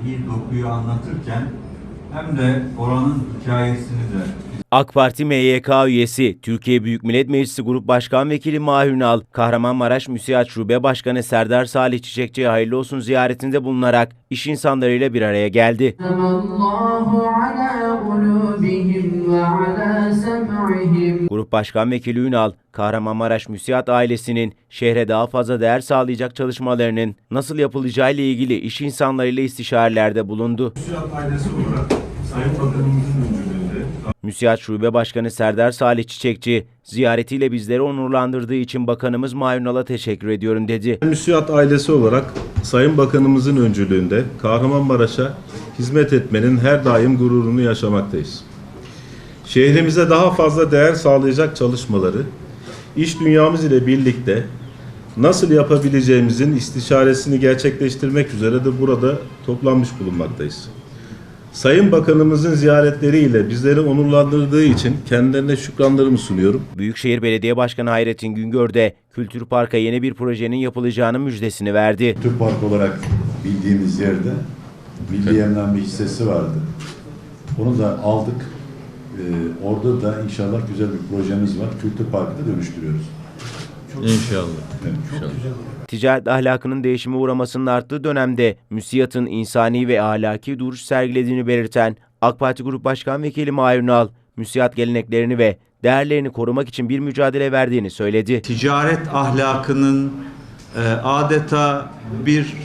tarihi dokuyu anlatırken hem de oranın hikayesini de AK Parti MYK üyesi, Türkiye Büyük Millet Meclisi Grup Başkan Vekili Mahir Ünal, Kahramanmaraş Müsiat Şube Başkanı Serdar Salih Çiçekçi'ye hayırlı olsun ziyaretinde bulunarak iş insanlarıyla bir araya geldi. Grup Başkan Vekili Ünal, Kahramanmaraş Müsiat ailesinin şehre daha fazla değer sağlayacak çalışmalarının nasıl yapılacağı ile ilgili iş insanlarıyla istişarelerde bulundu. Müsiat ailesi olarak Sayın Bakanımızın öncülüğünde Müsiat Şube Başkanı Serdar Salih Çiçekçi, ziyaretiyle bizleri onurlandırdığı için Bakanımız Mayunal'a teşekkür ediyorum dedi. Müsiat ailesi olarak Sayın Bakanımızın öncülüğünde Kahramanmaraş'a hizmet etmenin her daim gururunu yaşamaktayız. Şehrimize daha fazla değer sağlayacak çalışmaları iş dünyamız ile birlikte nasıl yapabileceğimizin istişaresini gerçekleştirmek üzere de burada toplanmış bulunmaktayız. Sayın Bakanımızın ziyaretleriyle bizleri onurlandırdığı için kendilerine şükranlarımı sunuyorum. Büyükşehir Belediye Başkanı Hayrettin Güngör de Kültür Park'a yeni bir projenin yapılacağının müjdesini verdi. Türk Park olarak bildiğimiz yerde milli emlak bir hissesi vardı. Onu da aldık. Ee, orada da inşallah güzel bir projemiz var. Kültür Park'ı da dönüştürüyoruz. İnşallah. Evet. Ticaret ahlakının değişime uğramasının arttığı dönemde müsiyatın insani ve ahlaki duruş sergilediğini belirten AK Parti Grup Başkan Vekili Mahir Ünal, müsiyat geleneklerini ve değerlerini korumak için bir mücadele verdiğini söyledi. ticaret ahlakının e, adeta bir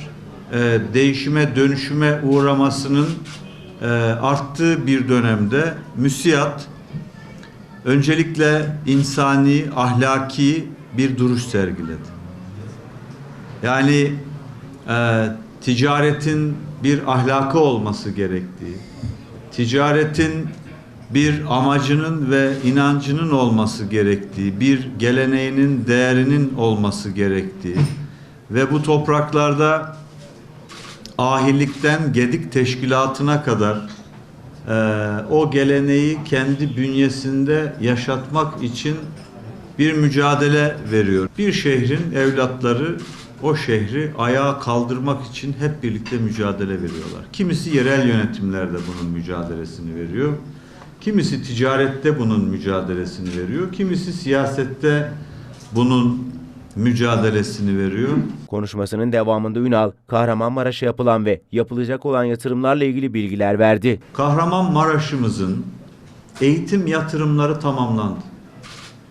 e, değişime dönüşüme uğramasının e, arttığı bir dönemde müsiyat öncelikle insani, ahlaki bir duruş sergiledi. Yani e, ticaretin bir ahlakı olması gerektiği, ticaretin bir amacının ve inancının olması gerektiği, bir geleneğinin, değerinin olması gerektiği ve bu topraklarda ahillikten gedik teşkilatına kadar eee, o geleneği kendi bünyesinde yaşatmak için bir mücadele veriyor. Bir şehrin evlatları o şehri ayağa kaldırmak için hep birlikte mücadele veriyorlar. Kimisi yerel yönetimlerde bunun mücadelesini veriyor. Kimisi ticarette bunun mücadelesini veriyor. Kimisi siyasette bunun mücadelesini veriyor. Konuşmasının devamında Ünal, Kahramanmaraş'a yapılan ve yapılacak olan yatırımlarla ilgili bilgiler verdi. Kahramanmaraş'ımızın eğitim yatırımları tamamlandı.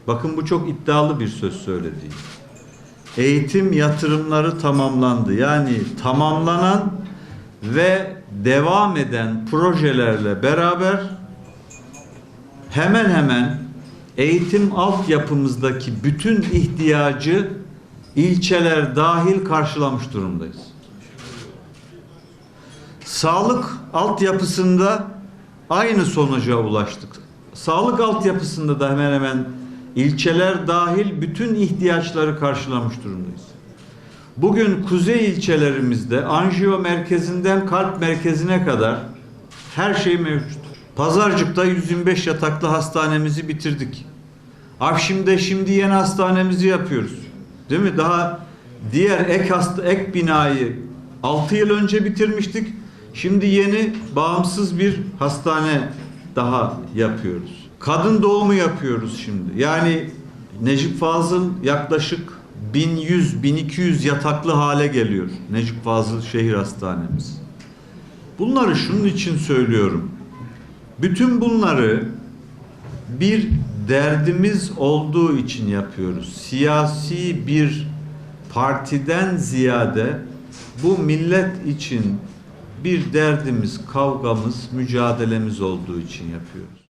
Bakın bu çok iddialı bir söz söylediği. Eğitim yatırımları tamamlandı. Yani tamamlanan ve devam eden projelerle beraber hemen hemen eğitim altyapımızdaki bütün ihtiyacı ilçeler dahil karşılamış durumdayız. Sağlık altyapısında aynı sonuca ulaştık. Sağlık altyapısında da hemen hemen ilçeler dahil bütün ihtiyaçları karşılamış durumdayız. Bugün kuzey ilçelerimizde anjiyo merkezinden kalp merkezine kadar her şey mevcut. Pazarcık'ta 125 yataklı hastanemizi bitirdik. Afşim'de şimdi yeni hastanemizi yapıyoruz. Değil mi? Daha diğer ek hasta ek binayı 6 yıl önce bitirmiştik. Şimdi yeni bağımsız bir hastane daha yapıyoruz. Kadın doğumu yapıyoruz şimdi. Yani Necip Fazıl yaklaşık 1100-1200 yataklı hale geliyor. Necip Fazıl Şehir Hastanemiz. Bunları şunun için söylüyorum. Bütün bunları bir derdimiz olduğu için yapıyoruz. Siyasi bir partiden ziyade bu millet için bir derdimiz, kavgamız, mücadelemiz olduğu için yapıyoruz.